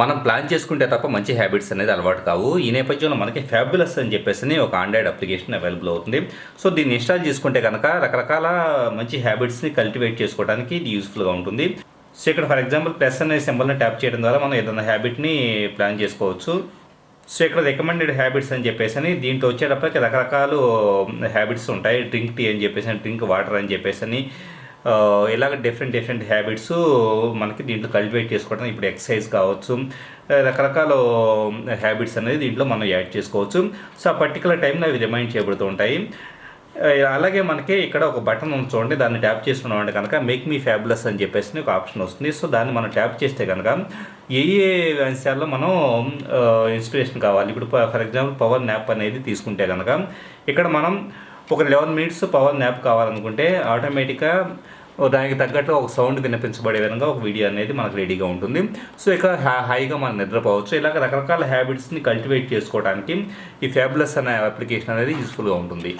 మనం ప్లాన్ చేసుకుంటే తప్ప మంచి హ్యాబిట్స్ అనేది అలవాటు కావు. ఈ నేపథ్యంలో మనకి ఫ్యాబులస్ అని చెప్పేసి ఒక ఆండ్రాయిడ్ అప్లికేషన్ అవైలబుల్ అవుతుంది. సో దీన్ని ఇన్స్టాల్ చేసుకుంటే కనుక రకరకాల మంచి హ్యాబిట్స్ని కల్టివేట్ చేసుకోవడానికి ఇది యూస్ఫుల్గా ఉంటుంది. సో ఇక్కడ ఫర్ ఎగ్జాంపుల్ ప్లస్ అనే సింబల్ని ట్యాప్ చేయడం ద్వారా మనం ఏదైనా హ్యాబిట్ని ప్లాన్ చేసుకోవచ్చు. సో ఇక్కడ రికమెండెడ్ హ్యాబిట్స్ అని చెప్పేసి అని దీంట్లో వచ్చేటప్పటికి రకరకాల హ్యాబిట్స్ ఉంటాయి. డ్రింక్ టీ అని చెప్పేసి అని డ్రింక్ వాటర్ అని చెప్పేసి అని ఇలాగ డిఫరెంట్ డిఫరెంట్ హ్యాబిట్స్ మనకి దీంట్లో కల్టివేట్ చేసుకోవడం ఇప్పుడు ఎక్సర్సైజ్ కావచ్చు రకరకాల హ్యాబిట్స్ అనేది దీంట్లో మనం యాడ్ చేసుకోవచ్చు. సో ఆ పర్టికులర్ టైంలో అవి రిమైండ్ చేయబడుతూ ఉంటాయి. అలాగే మనకి ఇక్కడ ఒక బటన్ ఉంది చూడండి దాన్ని ట్యాప్ చేసుకున్నామంటే కనుక మేక్ మీ ఫ్యాబులస్ అని చెప్పేసి ఒక ఆప్షన్ వస్తుంది. సో దాన్ని మనం ట్యాప్ చేస్తే కనుక ఏ ఏ అంశాల్లో మనం ఇన్స్పిరేషన్ కావాలి? ఇప్పుడు ఫర్ ఎగ్జాంపుల్ పవర్ న్యాప్ అనేది తీసుకుంటే కనుక ఇక్కడ మనం ఒక లెవెన్ మినిట్స్ పవర్ న్యాప్ కావాలనుకుంటే ఆటోమేటిక్గా దానికి తగ్గట్టు ఒక సౌండ్ వినిపించబడే విధంగా ఒక వీడియో అనేది మనకు రెడీగా ఉంటుంది. సో ఇక హా- హాయిగా మనం నిద్రపోవచ్చు. ఇలాగ రకరకాల హ్యాబిట్స్ని కల్టివేట్ చేసుకోవడానికి ఈ ఫ్యాబులస్ అనే అప్లికేషన్ అనేది యూస్ఫుల్గా ఉంటుంది.